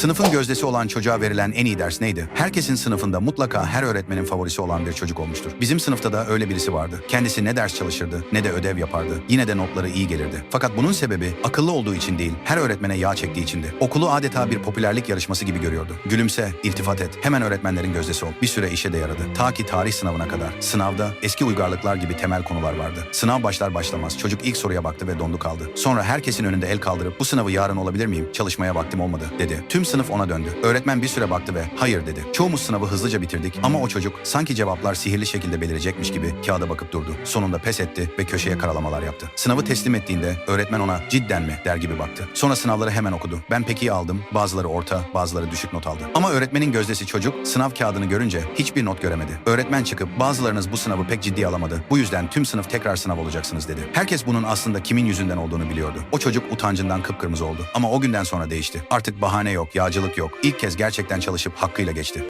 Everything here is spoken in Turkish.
Sınıfın gözdesi olan çocuğa verilen en iyi ders neydi? Herkesin sınıfında mutlaka her öğretmenin favorisi olan bir çocuk olmuştur. Bizim sınıfta da öyle birisi vardı. Kendisi ne ders çalışırdı ne de ödev yapardı. Yine de notları iyi gelirdi. Fakat bunun sebebi akıllı olduğu için değil, her öğretmene yağ çektiği içindi. Okulu adeta bir popülerlik yarışması gibi görüyordu. Gülümse, iltifat et, hemen öğretmenlerin gözdesi ol. Bir süre işe de yaradı. Ta ki tarih sınavına kadar. Sınavda eski uygarlıklar gibi temel konular vardı. Sınav başlar başlamaz çocuk ilk soruya baktı ve dondu kaldı. Sonra herkesin önünde el kaldırıp bu sınavı yarın olabilir miyim? Çalışmaya vaktim olmadı dedi. Tüm sınıf ona döndü. Öğretmen bir süre baktı ve hayır dedi. Çoğumuz sınavı hızlıca bitirdik ama o çocuk sanki cevaplar sihirli şekilde belirecekmiş gibi kağıda bakıp durdu. Sonunda pes etti ve köşeye karalamalar yaptı. Sınavı teslim ettiğinde öğretmen ona cidden mi der gibi baktı. Sonra sınavları hemen okudu. Ben pek iyi aldım. Bazıları orta, bazıları düşük not aldı. Ama öğretmenin gözdesi çocuk sınav kağıdını görünce hiçbir not göremedi. Öğretmen çıkıp bazılarınız bu sınavı pek ciddiye alamadı. Bu yüzden tüm sınıf tekrar sınav olacaksınız dedi. Herkes bunun aslında kimin yüzünden olduğunu biliyordu. O çocuk utancından kıpkırmızı oldu. Ama o günden sonra değişti. Artık bahane yok, yağcılık yok. İlk kez gerçekten çalışıp hakkıyla geçti.